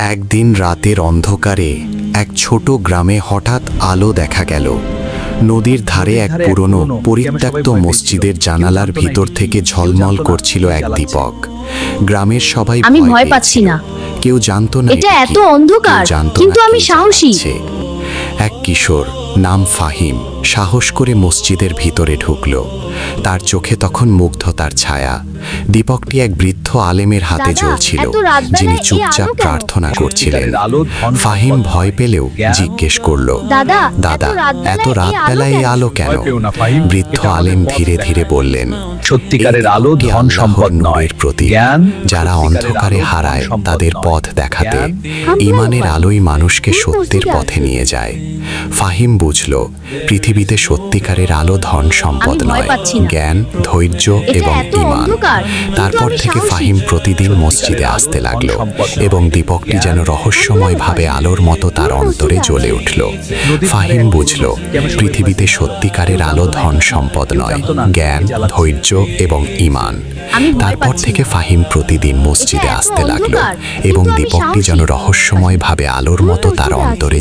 একদিন রাতের অন্ধকারে এক ছোট গ্রামে হঠাৎ আলো দেখা গেল। নদীর ধারে এক পুরনো পরিত্যক্ত মসজিদের জানালার ভিতর থেকে ঝলমল করছিল এক দীপক। গ্রামের সবাই আমি ভয় পাচ্ছি না। কেউ জানতো না এটা এত অন্ধকার, কিন্তু আমি সাহসী। এক কিশোর নাম ফাহিম। সাহস করে মসজিদের ভিতরে ঢুকল। তার চোখে তখন মুগ্ধতার ছায়া। দীপকটি এক বৃদ্ধ আলেমের হাতে জ্বলছিল যিনি চুপচাপ প্রার্থনা করছিলেন। সত্যিকারের আলো ধন ফাহিম ভয় পেলেও জিজ্ঞেস করল দাদা এত রাত বেলায় এই আলো কেন। বৃদ্ধ আলেম ধীরে ধীরে বললেন সত্যিকারের আলো ধন সম্পদ নয়। নূরের প্রতীক। জ্ঞান যারা অন্ধকারে হারায় তাদের পথ দেখাতে ইমানের আলোই মানুষকে সত্যের পথে নিয়ে যায়। ফাহিম বুঝল পৃথিবীতে সত্যিকারের আলো ধন সম্পদ নয়। জ্ঞান ধৈর্য এবং ইমান। তারপর থেকে ফাহিম প্রতিদিন মসজিদে আসতে লাগল এবং দীপকটি যেন রহস্যময়ভাবে আলোর মতো তার অন্তরে জ্বলে উঠল। ফাহিম বুঝল পৃথিবীতে সত্যিকারের আলো ধন সম্পদ নয়। জ্ঞান ধৈর্য এবং ইমান। তারপর থেকে ফাহিম প্রতিদিন মসজিদে আসতে লাগল এবং দীপকটি যেন। রহস্যময়ভাবে আলোর মতো তার অন্তরে